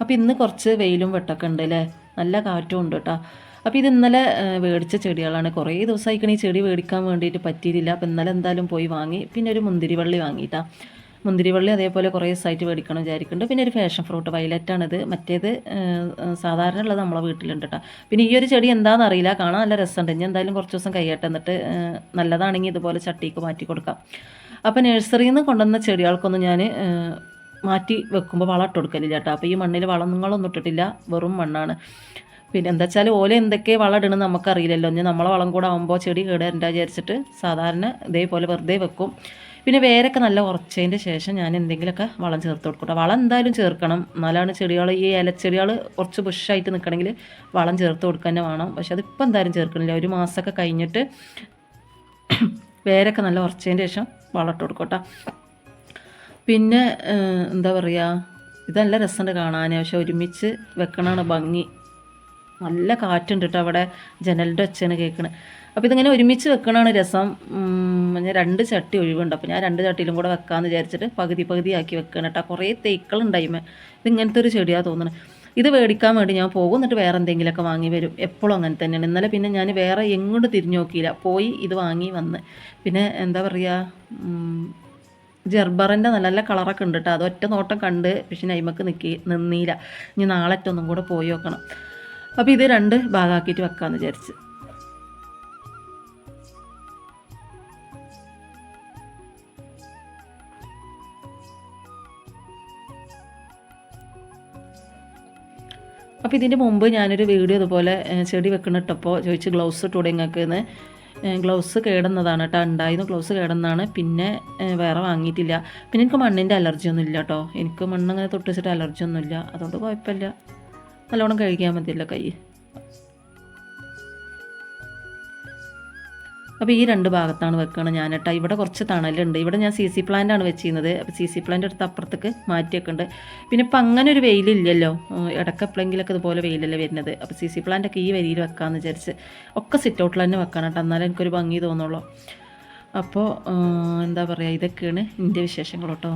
അപ്പോൾ ഇന്ന് കുറച്ച് വെയിലും വെട്ടൊക്കെ ഉണ്ട് അല്ലേ? നല്ല കാറ്റും ഉണ്ട് കേട്ടോ. അപ്പോൾ ഇത് ഇന്നലെ മേടിച്ച ചെടികളാണ്. കുറേ ദിവസമായിക്കണ ഈ ചെടി മേടിക്കാൻ വേണ്ടിയിട്ട് പറ്റിയിട്ടില്ല. അപ്പോൾ ഇന്നലെ എന്തായാലും പോയി വാങ്ങി. പിന്നെ ഒരു മുന്തിരിവള്ളി വാങ്ങിയിട്ടാ. മുന്തിരിവള്ളി അതേപോലെ കുറേ ദിവസമായിട്ട് മേടിക്കണം വിചാരിക്കുന്നുണ്ട്. പിന്നെ ഒരു ഫാഷൻ ഫ്രൂട്ട് വയലറ്റാണിത്. മറ്റേത് സാധാരണ ഉള്ളത് നമ്മളെ വീട്ടിലുണ്ട് കേട്ടോ. പിന്നെ ഈ ഒരു ചെടി എന്താണെന്ന് അറിയില്ല. കാണാൻ നല്ല രസമുണ്ട്. ഇനി എന്തായാലും കുറച്ച് ദിവസം കൈയ്യട്ടെ എന്നിട്ട് നല്ലതാണെങ്കിൽ ഇതുപോലെ ചട്ടിക്ക് മാറ്റി കൊടുക്കാം. അപ്പോൾ നഴ്സറിയിൽ നിന്ന് കൊണ്ടുവന്ന ചെടികൾക്കൊന്നും ഞാൻ മാറ്റി വെക്കുമ്പോൾ വളം ഇട്ട് കൊടുക്കലില്ല കേട്ടോ. അപ്പോൾ ഈ മണ്ണിൽ വളം വളങ്ങളൊന്നും ഇട്ടിട്ടില്ല. വെറും മണ്ണാണ്. പിന്നെ എന്താ വെച്ചാൽ ഓല എന്തൊക്കെ വളം ഇടണമെന്ന് നമുക്കറിയില്ലല്ലോ. ഇനി നമ്മളെ വളം കൂടെ ആകുമ്പോൾ ചെടി കേടരണ്ട വിചാരിച്ചിട്ട് സാധാരണ ഇതേപോലെ വെറുതെ വെക്കും. പിന്നെ വേരൊക്കെ നല്ല ഉറച്ചതിന്റെ ശേഷം ഞാൻ എന്തെങ്കിലുമൊക്കെ വളം ചേർത്ത് കൊടുക്കട്ടെ വളം എന്തായാലും ചേർക്കണം. എന്നാലാണ് ചെടികൾ ഈ ഇലച്ചെടികൾ കുറച്ച് ബുഷായിട്ട് നിൽക്കണമെങ്കിൽ വളം ചേർത്ത് കൊടുക്കുക തന്നെ വേണം. പക്ഷെ അതിപ്പോൾ എന്തായാലും ചേർക്കണില്ല. ഒരു മാസമൊക്കെ കഴിഞ്ഞിട്ട് വേരൊക്കെ നല്ല ഉറച്ചതിന്റെ ശേഷം വളം ഇട്ട് കൊടുക്കട്ടെ പിന്നെ എന്താ പറയുക ഇതല്ല രസമുണ്ട് കാണാൻ പക്ഷെ ഒരുമിച്ച് വെക്കണാണ് ഭംഗി. നല്ല കാറ്റുണ്ട് കേട്ടോ അവിടെ ജനലിന്റെ ഒച്ചയാണ് കേൾക്കണത് അപ്പോൾ ഇതിങ്ങനെ ഒരുമിച്ച് വെക്കണതാണ് രസം. ഞാൻ രണ്ട് ചട്ടി ഒഴിവുണ്ട്. അപ്പോൾ ഞാൻ രണ്ട് ചട്ടിയിലും കൂടെ വെക്കാമെന്ന് വിചാരിച്ചിട്ട് പകുതി പകുതി ആക്കി വെക്കണം കേട്ടോ കുറേ തേക്കളുണ്ടായിമേ. ഇത് ഇങ്ങനത്തെ ഒരു ചെടിയാണ് തോന്നുന്നത് ഇത് മേടിക്കാൻ വേണ്ടി ഞാൻ പോകും എന്നിട്ട് വേറെ എന്തെങ്കിലുമൊക്കെ വാങ്ങി വരും. എപ്പോഴും അങ്ങനെ തന്നെയാണ്. ഇന്നലെ പിന്നെ ഞാൻ വേറെ എങ്ങോട്ട് തിരിഞ്ഞു നോക്കിയില്ല. പോയി ഇത് വാങ്ങി വന്ന്. പിന്നെ എന്താ പറയുക ജെർബറിന്റെ നല്ല നല്ല കളറൊക്കെ ഉണ്ട് കേട്ടോ അത് ഒറ്റ നോട്ടം കണ്ട് പക്ഷെ നൈമക്ക് നിൽക്കി നിന്നില്ല ഇനി നാളെ ഒന്നും കൂടെ പോയി നോക്കണം. അപ്പോൾ ഇത് രണ്ട് ഭാഗമാക്കിയിട്ട് വെക്കാമെന്ന് വിചാരിച്ച്. അപ്പോൾ ഇതിന്റെ മുമ്പ് ഞാനൊരു വീഡിയോ ഇതുപോലെ ചെടി വെക്കണിട്ടപ്പോൾ ചോദിച്ച് ഗ്ലൗസ് ഇട്ടൂടെ നിങ്ങൾക്ക് ഗ്ലൗസ് കേടുന്നതാണ് കേട്ടോ ഉണ്ടായിരുന്നു ഗ്ലൗസ് കേടുന്നതാണ്. പിന്നെ വേറെ വാങ്ങിയിട്ടില്ല. പിന്നെ എനിക്ക് മണ്ണിന്റെ അലർജി ഒന്നും ഇല്ല കേട്ടോ. എനിക്ക് മണ്ണിങ്ങനെ തൊട്ട് വെച്ചിട്ട് അലർജി ഒന്നുമില്ല അതുകൊണ്ട് കുഴപ്പമില്ല. നല്ലോണം കഴിക്കാൻ മതിയല്ലോ കൈ. അപ്പോൾ ഈ രണ്ട് ഭാഗത്താണ് വെക്കണം ഞാൻ കേട്ടോ ഇവിടെ കുറച്ച് തണലുണ്ട്. ഇവിടെ ഞാൻ സി സി പ്ലാന്റ് ആണ് വെച്ചിരുന്നത്. അപ്പോൾ സി സി പ്ലാന്റ് എടുത്ത് അപ്പുറത്തേക്ക് മാറ്റിയൊക്കെ പിന്നെ ഇപ്പം അങ്ങനെ ഒരു വെയിലില്ലല്ലോ. ഇടയ്ക്ക് എപ്പോഴെങ്കിലൊക്കെ ഇതുപോലെ വെയിലല്ലേ വരുന്നത്. അപ്പോൾ സി സി പ്ലാന്റൊക്കെ ഈ വരിയിൽ വെക്കാമെന്ന് വിചാരിച്ച് ഒക്കെ സിറ്റ് ഔട്ടിൽ തന്നെ വെക്കണം കേട്ടോ. എന്നാലും എനിക്കൊരു ഭംഗി തോന്നുള്ളൂ. അപ്പോൾ എന്താ പറയുക ഇതൊക്കെയാണ് എന്റെ വിശേഷങ്ങൾ കേട്ടോ.